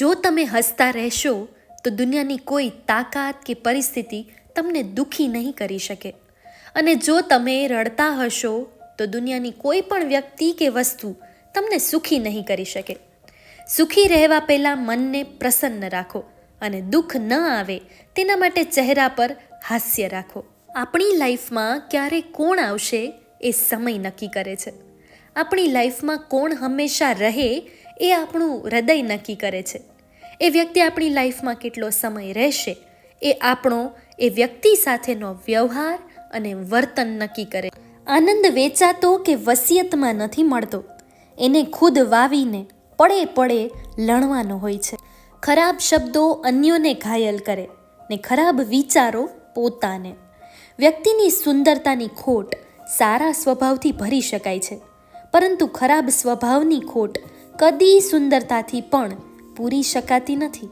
જો તમે હસતા રહેશો, તો દુનિયાની કોઈ તાકાત કે પરિસ્થિતિ તમને દુઃખી નહીં કરી શકે. અને જો તમે રડતા હશો, તો દુનિયાની કોઈ પણ વ્યક્તિ કે વસ્તુ તમને સુખી નહીં કરી શકે. સુખી રહેવા પહેલાં મનને પ્રસન્ન રાખો અને દુઃખ ન આવે તેના માટે ચહેરા પર હાસ્ય રાખો. આપણી લાઈફમાં ક્યારે કોણ આવશે એ સમય નક્કી કરે છે. આપણી લાઈફમાં કોણ હંમેશા રહે એ આપણું હૃદય નક્કી કરે છે. એ વ્યક્તિ આપણી લાઈફમાં કેટલો સમય રહેશે, એ આપણો, એ વ્યક્તિ સાથેનો વ્યવહાર અને વર્તન નક્કી કરે. આનંદ વેચાતો કે વસિયતમાં નથી મળતો, એને ખુદ વાવીને પડે પડે લણવાનો હોય છે. ખરાબ શબ્દો અન્યોને ઘાયલ કરે ને ખરાબ વિચારો પોતાને. વ્યક્તિની સુંદરતાની ખોટ સારા સ્વભાવથી ભરી શકાય છે, પરંતુ ખરાબ સ્વભાવની ખોટ કદી સુંદરતાથી પણ પૂરી શકાતી નથી.